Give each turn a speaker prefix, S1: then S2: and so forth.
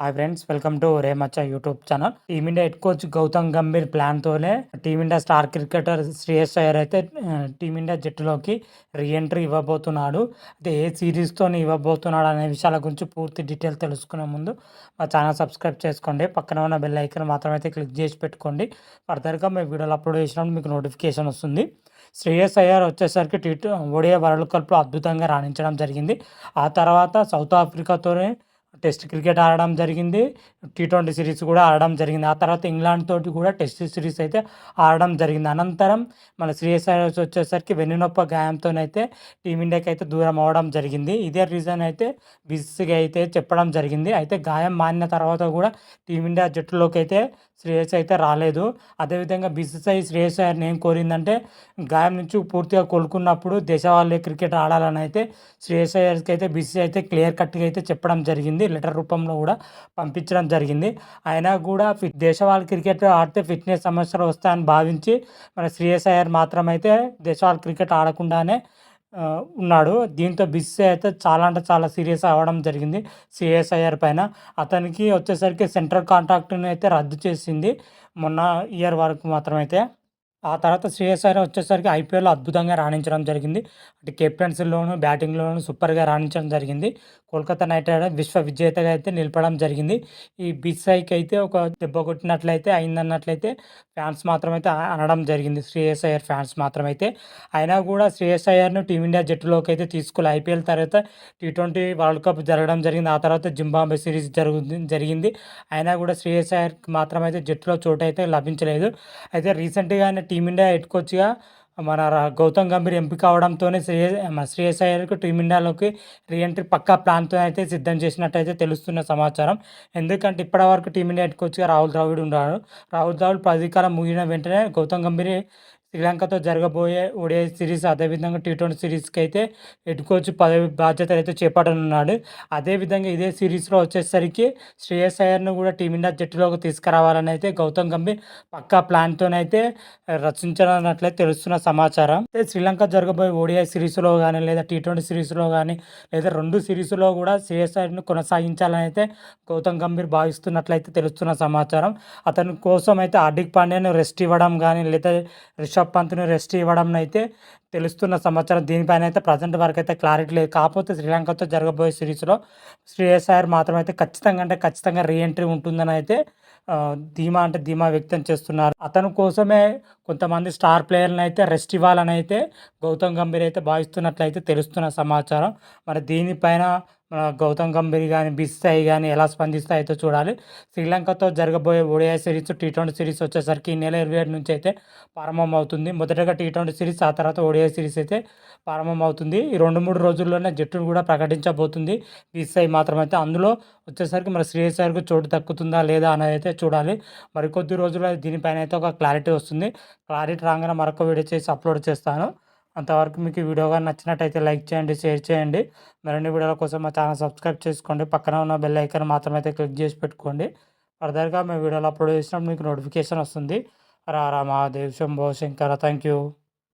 S1: Hi friends welcome to రేమచ్చ YouTube channel team India head coach Gautam Gambhir ప్లాన్తోనే team India star cricketer Shreyas Iyer అయితే team India జట్టులోకి reentry ఇవ్వబోతున్నాడు. అయితే ఏ సిరీస్తో ఇవ్వబోతున్నాడు అనే విషయాల గురించి పూర్తి డీటెయిల్ తెలుసుకునే ముందు మా ఛానల్ సబ్స్క్రైబ్ చేసుకోండి. పక్కన ఉన్న బెల్ ఐకన్ మాత్రం అయితే క్లిక్ చేసి పెట్టుకోండి. ఫర్దర్గా మేము వీడియోలు అప్లోడ్ చేసినప్పుడు మీకు నోటిఫికేషన్ వస్తుంది. శ్రేయస్ అయ్యర్ వచ్చేసరికి టీ ఓడియా వరల్డ్ కప్లో అద్భుతంగా రాణించడం జరిగింది. ఆ తర్వాత సౌత్ ఆఫ్రికాతోనే టెస్ట్ క్రికెట్ ఆడడం జరిగింది. టీ ట్వంటీ సిరీస్ కూడా ఆడడం జరిగింది. ఆ తర్వాత ఇంగ్లాండ్ తోటి కూడా టెస్ట్ సిరీస్ అయితే ఆడడం జరిగింది. అనంతరం మన శ్రేయస్ వచ్చేసరికి వెన్నునొప్ప గాయంతోనైతే టీమిండియాకి అయితే దూరం అవ్వడం జరిగింది. ఇదే రీజన్ అయితే బిస్గా అయితే చెప్పడం జరిగింది. అయితే గాయం మానిన తర్వాత కూడా టీమిండియా జట్టులోకి అయితే శ్రేయస్ అయితే రాలేదు. అదేవిధంగా బీసీసీఐ శ్రేయస్ అయ్యర్ని ఏం కోరిందంటే గాయం నుంచి పూర్తిగా కోలుకున్నప్పుడు దేశవాళీ క్రికెట్ ఆడాలని అయితే శ్రేయస్ అయ్యర్కి అయితే బీసీసీ అయితే క్లియర్ కట్గా అయితే చెప్పడం జరిగింది. లెటర్ రూపంలో కూడా పంపించడం జరిగింది. అయినా కూడా ఫిట్ దేశవాళీ క్రికెట్ ఆడితే ఫిట్నెస్ సమస్యలు వస్తాయని భావించి మన శ్రేయస్ అయ్యర్ మాత్రం అయితే దేశవాళీ క్రికెట్ ఆడకుండానే ఉన్నాడు. దీంతో బిస్సీ అయితే చాలా అంటే చాలా సీరియస్ అవ్వడం జరిగింది సిఎస్ఐఆర్ పైన. అతనికి వచ్చేసరికి సెంట్రల్ కాంట్రాక్ట్ని అయితే రద్దు చేసింది మొన్న ఇయర్ వరకు మాత్రమైతే. ఆ తర్వాత సిఎస్ఆర్ వచ్చేసరికి ఐపీఎల్లో అద్భుతంగా రాణించడం జరిగింది. అంటే కెప్టెన్సీలోను బ్యాటింగ్లోను సూపర్గా రాణించడం జరిగింది. కోల్కతా నైట్ రైడర్ విశ్వ విజేతగా అయితే నిలపడం జరిగింది. ఈ బిస్సైకి అయితే ఒక దెబ్బ కొట్టినట్లయితే అయిందన్నట్లయితే ఫ్యాన్స్ మాత్రమైతే అనడం జరిగింది. శ్రేయస్ అయ్యర్ ఫ్యాన్స్ మాత్రమైతే. అయినా కూడా శ్రేయస్ అయ్యర్ను టీమిండియా జట్టులోకి అయితే తీసుకోలే ఐపీఎల్ తర్వాత టీ ట్వంటీ వరల్డ్ కప్ జరగడం జరిగింది. ఆ తర్వాత జింబాబే సిరీస్ జరుగుతుంది జరిగింది. అయినా కూడా శ్రేయస్ అయ్యర్కి మాత్రమైతే జట్టులో చోటు అయితే లభించలేదు. అయితే రీసెంట్గానే టీమిండియా హెడ్ కోచ్గా మన గౌతమ్ గంభీర్ ఎంపిక అవడంతోనే శ్రీ మన శ్రేయస్ అయ్యర్కు టీమిండియాలోకి రీఎంట్రీ పక్కా ప్లాన్తో అయితే సిద్ధం చేసినట్టయితే తెలుస్తున్న సమాచారం. ఎందుకంటే ఇప్పటివరకు టీమిండియా హెడ్ కోచ్గా రాహుల్ ద్రావిడ్ ఉన్నాడు రాహుల్ ద్రావిడ్ అధికారం ముగిన వెంటనే గౌతమ్ గంభీర్ శ్రీలంకతో జరగబోయే ఓడిఐ సిరీస్ అదేవిధంగా టీ ట్వంటీ సిరీస్కి అయితే హెడ్ కోచ్ పదవి బాధ్యతలు అయితే చేపట్టనున్నాడు. అదేవిధంగా ఇదే సిరీస్లో వచ్చేసరికి శ్రేయస్ అయ్యర్ను కూడా టీమిండియా జట్టులోకి తీసుకురావాలని అయితే గౌతమ్ గంభీర్ పక్కా ప్లాన్తోనైతే రచించనున్నట్లయితే తెలుస్తున్న సమాచారం. అయితే శ్రీలంక జరగబోయే ఓడిఐ సిరీస్లో కానీ లేదా టీ ట్వంటీ సిరీస్లో కానీ లేదా రెండు సిరీస్లో కూడా శ్రేయస్ అయ్యర్ను కొనసాగించాలని అయితే గౌతమ్ గంభీర్ భావిస్తున్నట్లయితే తెలుస్తున్న సమాచారం. అతని కోసం అయితే హార్దిక్ పాండ్యాను రెస్ట్ ఇవ్వడం కానీ లేదా రిషబ్ పంత్ని రెస్ట్ ఇవ్వడం అయితే తెలుస్తున్న సమాచారం. దీనిపైన అయితే ప్రజెంట్ వరకు అయితే క్లారిటీ లేదు. కాకపోతే శ్రీలంకతో జరగబోయే సిరీస్లో శ్రేయస్ అయ్యర్ మాత్రం అయితే ఖచ్చితంగా అంటే ఖచ్చితంగా రీఎంట్రీ ఉంటుందని అయితే ధీమా అంటే ధీమా వ్యక్తం చేస్తున్నారు. అతని కోసమే కొంతమంది స్టార్ ప్లేయర్ని అయితే రెస్ట్ ఇవ్వాలని అయితే గౌతమ్ గంభీర్ అయితే భావిస్తున్నట్లయితే తెలుస్తున్న సమాచారం. మరి దీనిపైన మన గౌతమ్ గంభీర్ కానీ బిస్సాయి కానీ ఎలా స్పందిస్తాయో అయితే చూడాలి. శ్రీలంకతో జరగబోయే ODI series T twenty series వచ్చేసరికి ఈ నెల ఇరవై ఏడు నుంచి అయితే ప్రారంభం అవుతుంది మొదటగా టీ ట్వంటీ సిరీస్ ఆ తర్వాత ఓడిఐ సిరీస్ అయితే ప్రారంభం అవుతుంది ఈ రెండు మూడు రోజుల్లోనే జట్టును కూడా ప్రకటించబోతుంది. బిస్సాయి అయితే అందులో వచ్చేసరికి మరి శ్రేయస్ గారికి చోటు దక్కుతుందా లేదా అనేది అయితే చూడాలి. మరికొద్ది రోజుల్లో దీనిపైన అయితే ఒక క్లారిటీ వస్తుంది. క్లారిటీ రాగానే మరొక వీడియో చేసి అప్లోడ్ చేస్తాను. అంతవరకు మీకు ఈ వీడియో కానీ నచ్చినట్టయితే లైక్ చేయండి షేర్ చేయండి. మరిన్ని వీడియోల కోసం మా ఛానల్ సబ్స్క్రైబ్ చేసుకోండి. పక్కన ఉన్న బెల్ ఐకాన్ మాత్రమైతే క్లిక్ చేసి పెట్టుకోండి. ఫర్దర్గా మేము వీడియోలు అప్లోడ్ చేసినప్పుడు మీకు నోటిఫికేషన్ వస్తుంది. రా రా మహాదేవ్ శంభో శంకర థ్యాంక్ యూ